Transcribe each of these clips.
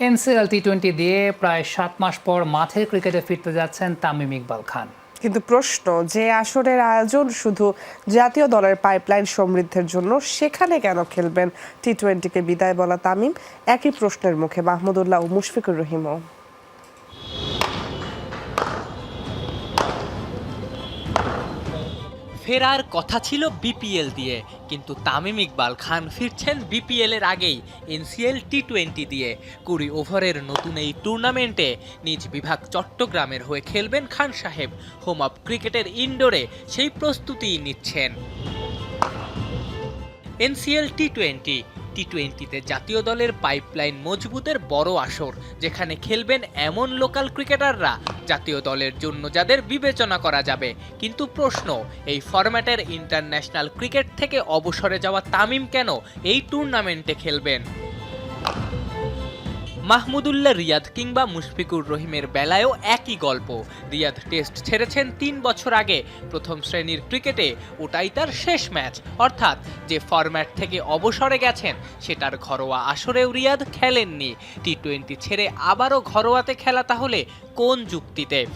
NCL T twenty দিয়ে প্রায় সাত মাস পর মাঠের ক্রিকেটে ফিরতে যাচ্ছেন তামিম ইকবাল খান। কিন্তু প্রশ্ন, যে আসরের আয়োজন শুধু জাতীয় দলের পাইপলাইন সমৃদ্ধের জন্য, সেখানে কেন খেলবেন টি টোয়েন্টিকে বিদায় বলা তামিম? একই প্রশ্নের মুখে মাহমুদুল্লাহ ও মুশফিকুর রহিমও। ফেরার কথা ছিল বিপিএল দিয়ে, কিন্তু তামিম ইকবাল খান ফিরছেন বিপিএল এর আগেই এনসিএল টি টোয়েন্টি দিয়ে। কুড়ি ওভারের নতুন এই টুর্নামেন্টে নিজ বিভাগ চট্টগ্রামের হয়ে খেলবেন খান সাহেব। হোম অফ ক্রিকেটের ইনডোরে সেই প্রস্তুতি নিচ্ছেন। এনসিএল টি টোয়েন্টি টি টোয়েন্টিতে জাতীয় দলের পাইপলাইন মজবুতের বড় আসর, যেখানে খেলবেন এমন লোকাল ক্রিকেটাররা জাতীয় দলের জন্য যাদের বিবেচনা করা যাবে। কিন্তু প্রশ্ন, এই ফরম্যাটের ইন্টারন্যাশনাল ক্রিকেট থেকে অবসরে যাওয়া তামিম কেন এই টুর্নামেন্টে খেলবেন? মাহমুদুল্লাহ রিয়াদ কিংবা মুশফিকুর রহিমের বেলায়ও একই গল্প। রিয়াদ টেস্ট ছেড়েছেন তিন বছর আগে। প্রথম শ্রেণির ক্রিকেটে ওটাই তার শেষ ম্যাচ। অর্থাৎ যে ফরম্যাট থেকে অবসরে গেছেন, সেটার ঘরোয়া আসরেও রিয়াদ খেলেননি। টি টোয়েন্টি ছেড়ে আবারও ঘরোয়াতে খেলা তাহলে কোন যুক্তিতে?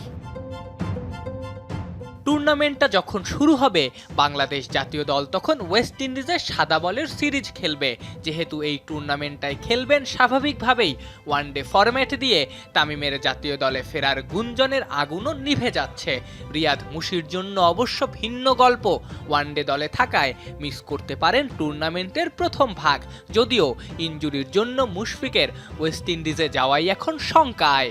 টুর্নামেন্টটা যখন শুরু হবে, বাংলাদেশ জাতীয় দল তখন ওয়েস্ট ইন্ডিজের সাদা বলের সিরিজ খেলবে। যেহেতু এই টুর্নামেন্টটায় খেলবেন স্বাভাবিকভাবেই ওয়ানডে ফরম্যাট দিয়ে তামিমের জাতীয় দলে ফেরার গুঞ্জনের আগুনও নিভে যাচ্ছে। রিয়াদ মুশির জন্য অবশ্য ভিন্ন গল্প ওয়ানডে দলে থাকায় মিস করতে পারেন টুর্নামেন্টের প্রথম ভাগ। যদিও ইনজুরির জন্য মুশফিকের ওয়েস্ট ইন্ডিজে যাওয়াই এখন শঙ্কায়।